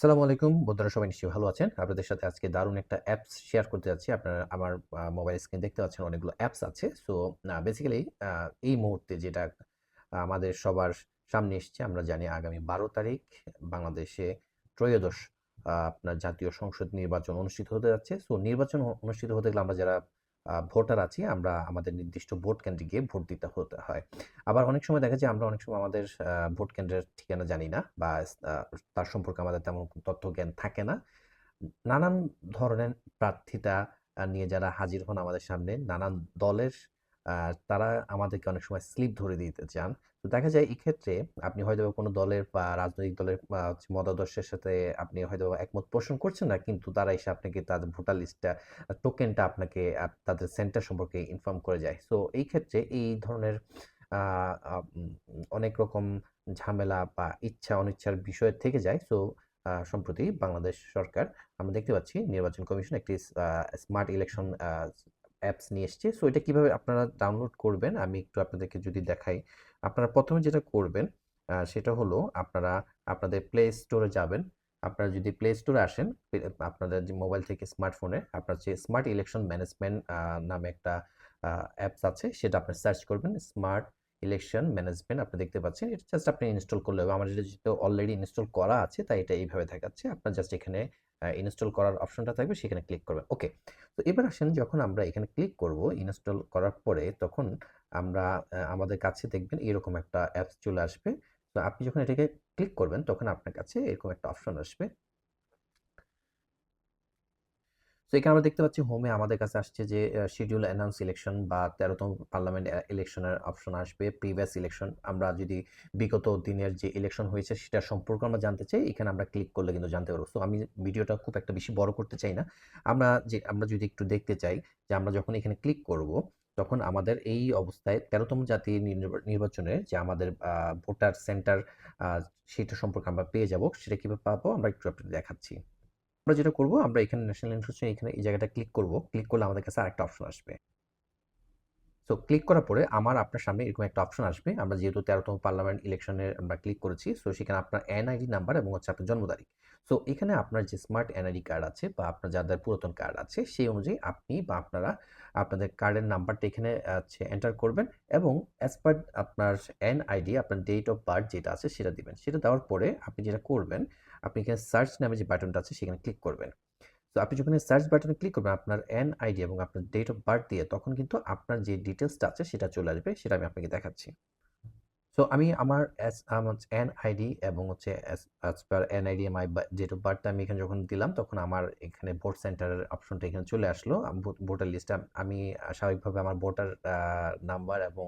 আসসালামু আলাইকুম। বন্ধুরা সবাই নিশ্চয়ই ভালো আছেন। আপনাদের সাথে আজকে দারুণ একটা অ্যাপস শেয়ার করতে যাচ্ছি। আপনারা আমার মোবাইল স্ক্রিন দেখতে পাচ্ছেন অনেকগুলো অ্যাপস আছে। সো বেসিক্যালি এই মুহূর্তে যেটা আমাদের সবার সামনে এসছে, আমরা জানি আগামী বারো তারিখ বাংলাদেশে ত্রয়োদশ আপনার জাতীয় সংসদ নির্বাচন অনুষ্ঠিত হতে যাচ্ছে। সো নির্বাচন অনুষ্ঠিত হতে গেলে আমরা যারা ভোটার আছি, আমরা আমাদের নির্দিষ্ট ভোট কেন্দ্রে গিয়ে ভোট দিতে হতে হয়। আবার অনেক সময় দেখা যায়, আমরা অনেক সময় আমাদের ভোট কেন্দ্রের ঠিকানা জানি না বা তার সম্পর্কে আমাদের তেমন তথ্য জ্ঞান থাকে না। নানান ধরনের প্রার্থিতা নিয়ে যারা হাজির হন আমাদের সামনে, নানান দলের তারা আমাদেরকে অনেক সময় স্লিপ ধরে দিতে চান। তো দেখা যায় ক্ষেত্রে আপনি হয়তো কোনো দলের বা রাজনৈতিক দলের মতাদর্শের সাথে আপনি হয়তো একমত পোষণ করছেন না, কিন্তু তারা এসে আপনাকে তাদের ভোটার লিস্টটা টোকেনটা আপনাকে তাদের সেন্টার সম্পর্কে ইনফর্ম করে যায়। সো এই ক্ষেত্রে এই ধরনের অনেক রকম ঝামেলা বা ইচ্ছা অনিচ্ছার বিষয় থেকে যায়। সো সম্প্রতি বাংলাদেশ সরকার, আমরা দেখতে পাচ্ছি নির্বাচন কমিশন একটি স্মার্ট ইলেকশন অ্যাপস নিয়ে এসছে। সো এটা কীভাবে আপনারা ডাউনলোড করবেন? আমি একটু আপনাদেরকে যদি দেখাই। আপনারা প্রথমে যেটা করবেন সেটা হলো আপনারা আপনাদের প্লে স্টোরে যাবেন। আপনারা যদি প্লে স্টোরে আসেন আপনাদের যে মোবাইল থেকে স্মার্টফোনে আপনার যে স্মার্ট ইলেকশন ম্যানেজমেন্ট নামে একটা অ্যাপস আছে, সেটা আপনি সার্চ করবেন। স্মার্ট ইলেকশন ম্যানেজমেন্ট আপনি দেখতে পাচ্ছেন। এটা জাস্ট আপনি ইনস্টল করলে হবে আমার এটা যেহেতু অলরেডি ইনস্টল করা আছে, তাই এটা এইভাবে দেখাচ্ছে। আপনার জাস্ট এখানে ইনস্টল করার অপশনটা থাকবে, সেখানে ক্লিক করবেন। ওকে তো এবার আসেন যখন আমরা এখানে ক্লিক করব ইনস্টল করার পরে তখন আমরা আমাদের কাছে দেখবেন এরকম একটা অ্যাপস চলে আসবে। তো আপনি যখন এটাকে ক্লিক করবেন, তখন আপনার কাছে এরকম একটা অপশন আসবে। তো এখানে আমরা দেখতে পাচ্ছি হোমে আমাদের কাছে আসছে যে শিডিউল অ্যানাউন্স ইলেকশন বা তেরোতম পার্লামেন্ট ইলেকশনের অপশন আসবে প্রিভিয়াস ইলেকশন আমরা যদি বিগত দিনের যে ইলেকশন হয়েছে সেটা সম্পর্কে আমরা জানতে চাই, এখানে আমরা ক্লিক করলে কিন্তু জানতে পারব। তো আমি ভিডিওটা খুব একটা বেশি বড় করতে চাই না। আমরা যে, আমরা যদি একটু দেখতে চাই যে, আমরা যখন এখানে ক্লিক করব, তখন আমাদের এই অবস্থায় তেরোতম জাতীয় নির্বা- নির্বাচনের যে আমাদের ভোটার সেন্টার সেটা সম্পর্কে আমরা পেয়ে যাব, সেটা কীভাবে পাবো, আমরা একটু দেখাচ্ছি। আমরা যেটা করব, আমরা এখানে ন্যাশনাল ইনফরমেশন এখানে এই জায়গাটা ক্লিক করব। ক্লিক করলে আমাদের কাছে আরেকটা অপশন আসবে। সো ক্লিক করার পরে আমার আপনার সামনে এরকম একটা অপশন আসবে। আমরা যেহেতু তেরোতম পার্লামেন্ট ইলেকশনে আমরা ক্লিক করেছি সো সেখানে আপনার এনআইডি নাম্বার এবং হচ্ছে আপনার জন্ম তারিখ। সো এখানে আপনার যে স্মার্ট এনআইডি কার্ড আছে বা আপনার যাদের পুরাতন কার্ড আছে, সেই অনুযায়ী আপনি বা আপনারা আপনাদের কার্ডের নাম্বারটা এখানে হচ্ছে এন্টার করবেন এবং অ্যাজ পার আপনার এনআইডি আপনার ডেট অফ বার্থ যেটা আছে সেটা দিবেন। সেটা দেওয়ার পরে আপনি যেটা করবেন আপনি এখানে সার্চ নামে যে বাটনটা আছে সেখানে ক্লিক করবেন। তো আপনি যখন সার্চ বাটনে ক্লিক করবেন, আপনার এন আইডি এবং আপনার ডেট অফ বার্থ দিয়ে তখন কিন্তু আপনার যে ডিটেলসটা আছে সেটা চলে আসবে, সেটা আমি আপনাকে দেখাচ্ছি। সো আমি আমার এস আমার এন আইডি এবং হচ্ছে as per N ID my date of বার্থটা আমি এখানে যখন দিলাম, তখন আমার এখানে ভোট সেন্টারের অপশনটা এখানে চলে আসলো। ভোটার লিস্টটা আমি স্বাভাবিকভাবে আমার ভোটার নাম্বার এবং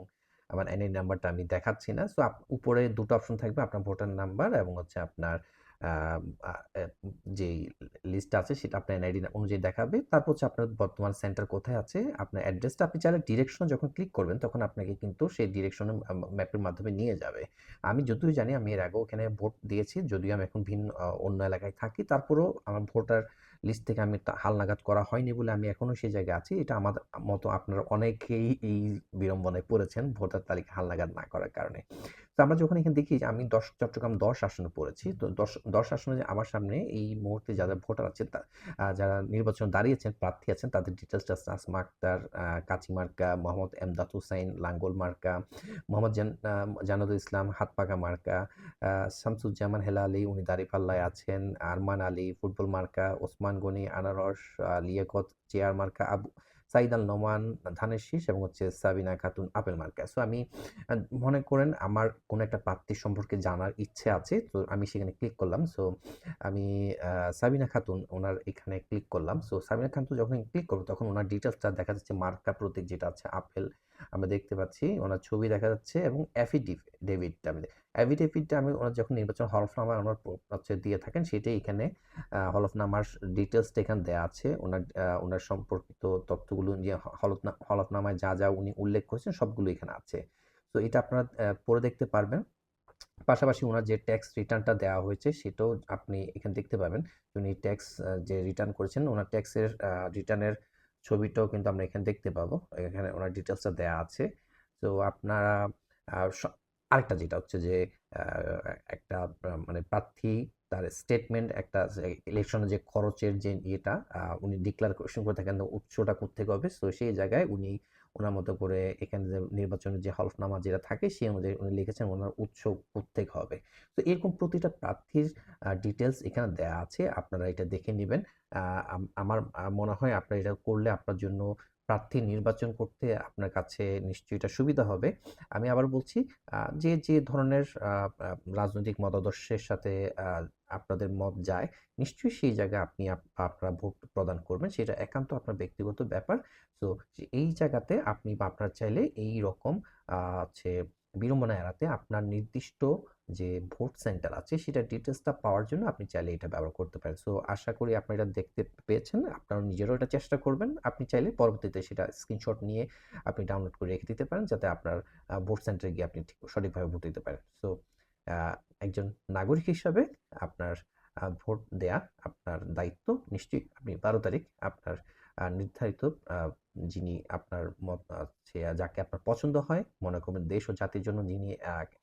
আমার এনআই নাম্বারটা আমি দেখাচ্ছি না। সো উপরে দুটো অপশন থাকবে, আপনার ভোটার নাম্বার এবং হচ্ছে আপনার যে লিস্ট আছে সেটা আপনার এনআইডি অনুযায়ী দেখাবে। তারপর হচ্ছে আপনার বর্তমান সেন্টার কোথায় আছে, আপনার অ্যাড্রেসটা আপনি চাইলে ডিরেকশন যখন ক্লিক করবেন, তখন আপনাকে কিন্তু সেই ডিরেকশনে ম্যাপের মাধ্যমে নিয়ে যাবে। আমি যদিও জানি আমি এর আগেও এখানে ভোট দিয়েছি, যদিও আমি এখন ভিন্ন অন্য এলাকায় থাকি। তারপরেও আমার ভোটার লিস্ট থেকে আমি হালনাগাদ করা হয়নি বলে আমি এখনও সেই জায়গায় আছি। এটা আমার মতো আপনারা অনেকেই এই বিড়ম্বনায় পড়েছেন ভোটার তালিকা হালনাগাদ না করার কারণে। তো আমরা যখন এখানে দেখি যে আমি দশ চট্টগ্রাম দশ আসনে পড়েছি তো দশ দশ আসনে যে আমার সামনে এই মুহূর্তে যারা ভোটার আছে তা যারা নির্বাচন দাঁড়িয়েছেন প্রার্থী আছেন তাদের ডিটেলসটা আক্তার আহ, কাচি মার্কা মোহাম্মদ এমদাদ হুসাইন লাঙ্গল মার্কা মোহাম্মদ জান জানাদুল ইসলাম হাতপাকা মার্কা শামসুজ্জামান হেলা হেলালি উনি দাঁড়িপাল্লায় আছেন আরমান আলী ফুটবল মার্কা ওসমান গনি আনারস লিয়াকত চেয়ার মার্কা আবু সাইদ আল নোমান ধানের শীষ এবং হচ্ছে সাবিনা খাতুন আপেল মার্কা। সো আমি মনে করেন আমার কোনো একটা প্রার্থী সম্পর্কে জানার ইচ্ছে আছে, তো আমি সেখানে ক্লিক করলাম। সো আমি সাবিনা খাতুন ওনার এখানে ক্লিক করলাম। সো সাবিনা খাতুন যখন ক্লিক করব, তখন ওনার ডিটেলসটা দেখা যাচ্ছে মার্কা প্রতীক যেটা আছে, আপেল আমরা দেখতে পাচ্ছি ওনার ছবি দেখা যাচ্ছে এবং অ্যাফিডেভিটটা আমি অ্যাফিডেভিটটা আমি ওনার যখন নির্বাচন হলফনামা ওনার হচ্ছে দিয়ে থাকেন সেটাই এখানে হলফনামার ডিটেলসটা এখানে দেওয়া আছে। ওনার ওনার সম্পর্কিত তথ্যগুলো যে হলফনা হলফনামায় যা যা উনি উল্লেখ করেছেন সবগুলো এখানে আছে। তো এটা আপনারা পড়ে দেখতে পারবেন। পাশাপাশি ওনার যে ট্যাক্স রিটার্নটা দেওয়া হয়েছে সেটাও আপনি এখানে দেখতে পাবেন। উনি ট্যাক্স যে রিটার্ন করেছেন, ওনার ট্যাক্সের রিটার্নের ছবিটাও কিন্তু আমরা এখানে দেখতে পাবো। এখানে ওনার ডিটেলসটা দেওয়া আছে। তো আপনারা আরেকটা যেটা হচ্ছে যে একটা মানে প্রার্থী, তার স্টেটমেন্ট একটা ইলেকশনের যে খরচের যে ইয়েটা উনি ডিক্লারেশন করে থাকেন উৎসটা কোথেকে হবে। তো সেই জায়গায় উনি ওনার মতো করে এখানে যে নির্বাচনের যে হলফনামা যেটা থাকে, সেই অনুযায়ী উনি লিখেছেন ওনার উৎস কোথেকে হবে। তো এরকম প্রতিটা প্রার্থীর ডিটেলস এখানে দেওয়া আছে। আপনারা এটা দেখে নেবেন। আমার মনে হয় আপনারা এটা করলে আপনার জন্য প্রার্থী নির্বাচন করতে আপনার কাছে নিশ্চয়ই এটা সুবিধা হবে। আমি আবার বলছি যে যে ধরনের রাজনৈতিক মতাদর্শের সাথে আপনাদের মত যায়, নিশ্চয়ই সেই জায়গায় আপনি আপনারা ভোট প্রদান করবেন, সেটা একান্ত আপনার ব্যক্তিগত ব্যাপার। তো এই জায়গাতে আপনি আপনার চাইলে এই রকম হচ্ছে বিড়ম্বনা এড়াতে আপনার নির্দিষ্ট যে ভোট সেন্টার আছে, সেটা ডিটেলসটা পাওয়ার জন্য আপনি চাইলে এটা ব্যবহার করতে পারেন। সো আশা করি আপনি এটা দেখতে পেয়েছেন। আপনারা নিজেরও এটা চেষ্টা করবেন। আপনি চাইলে পরবর্তীতে সেটা স্ক্রিনশট নিয়ে আপনি ডাউনলোড করে রেখে দিতে পারেন, যাতে আপনার ভোট সেন্টারে গিয়ে আপনি ঠিক সঠিকভাবে ভোট দিতে পারেন। সো একজন নাগরিক হিসাবে আপনার ভোট দেয়া আপনার দায়িত্ব। নিশ্চয়ই আপনি বারো তারিখ আপনার নির্ধারিত যিনি আপনার মত যাকে আপনার পছন্দ হয়, মনে করবেন দেশ ও জাতির জন্য যিনি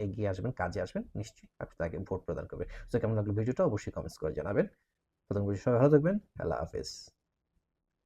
এগিয়ে আসবেন, কাজে আসবেন, নিশ্চয়ই আপনি তাকে ভোট প্রদান করবেন। তো কেমন লাগল ভিডিওটা? অবশ্যই কমেন্টস করে জানাবেন। প্রথম সবাই ভালো থাকবেন। আল্লাহ হাফেজ।